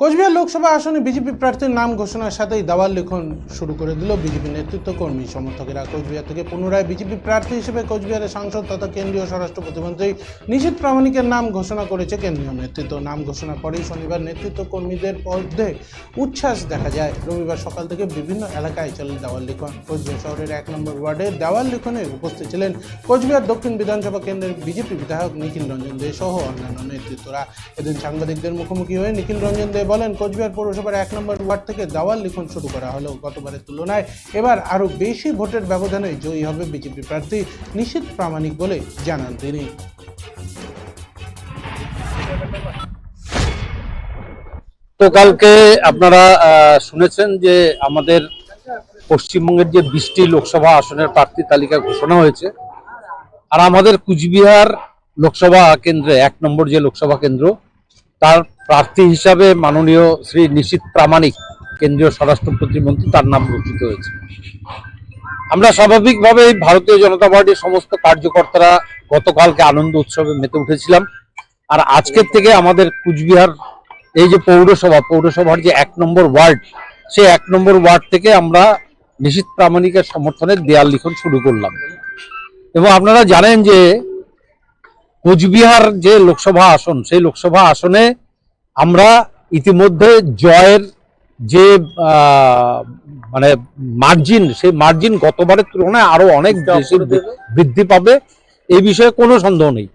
কোচবিহার লোকসভা আসনে বিজেপি প্রার্থীর নাম ঘোষণার সাথেই দাওয়াল লিখন শুরু করে দিল বিজেপি নেতৃত্ব কর্মী সমর্থকেরা। কোচবিহার থেকে পুনরায় বিজেপি প্রার্থী হিসেবে কোচবিহারের সাংসদ তথা কেন্দ্রীয় স্বরাষ্ট্র প্রতিমন্ত্রী নিশীথ প্রামাণিকের নাম ঘোষণা করেছে কেন্দ্রীয় নেতৃত্ব। নাম ঘোষণার পরেই শনিবার নেতৃত্ব কর্মীদের মধ্যে উচ্ছ্বাস দেখা যায়। রবিবার সকাল থেকে বিভিন্ন এলাকায় চলে দেওয়াল লিখন। কোচবিহার শহরের এক নম্বর ওয়ার্ডে দেওয়াল লিখনে উপস্থিত ছিলেন কোচবিহার দক্ষিণ বিধানসভা কেন্দ্রের বিজেপি বিধায়ক নিখিল রঞ্জন দে সহ অন্যান্য নেতৃত্বরা। এদিন সাংবাদিকদের মুখোমুখি হয়ে নিখিল রঞ্জন দে বলেন, কোচবিহার পৌরসভার এক নম্বর ওয়ার্ড থেকে দেওয়াল লিখন শুরু করা হলো গতবারের তুলনায়। এবার আরও বেশি ভোটের ব্যবধানে জয়ী হবে বিজেপি প্রার্থী নিশীথ প্রামাণিক বলে জানান তিনি। তো কালকে আপনারা শুনেছেন যে আমাদের পশ্চিমবঙ্গের যে বৃষ্টি লোকসভা আসনের প্রার্থী তালিকা ঘোষণা হয়েছে। আর আমাদের কুচবিহার লোকসভা কেন্দ্রে, এক নম্বর যে লোকসভা কেন্দ্র, তার প্রার্থী হিসাবে মাননীয় শ্রী নিশীত প্রামাণিক, কেন্দ্রীয় স্বরাষ্ট্র প্রতিমন্ত্রী তার নাম রচিত হয়েছে। আমরা স্বাভাবিকভাবেই ভারতীয় জনতা পার্টির সমস্ত কার্যকর্তারা গতকালকে আনন্দ উৎসবে মেতে উঠেছিলাম। আর আজকের থেকে আমাদের কুচবিহার, এই যে পৌরসভা, পৌরসভার যে এক নম্বর ওয়ার্ড, সেই এক নম্বর ওয়ার্ড থেকে আমরা নিশীত প্রামাণিকের সমর্থনে দেয়াল লিখন শুরু করলাম। এবং আপনারা জানেন যে কোচবিহার যে লোকসভা আসন, সেই লোকসভা আসনে আমরা ইতিমধ্যে জয়ের যে মানে মার্জিন সেই মার্জিন গতবারের তুলনায় আরও অনেক বেশি বৃদ্ধি পাবে এই বিষয়ে কোনো সন্দেহ নেই।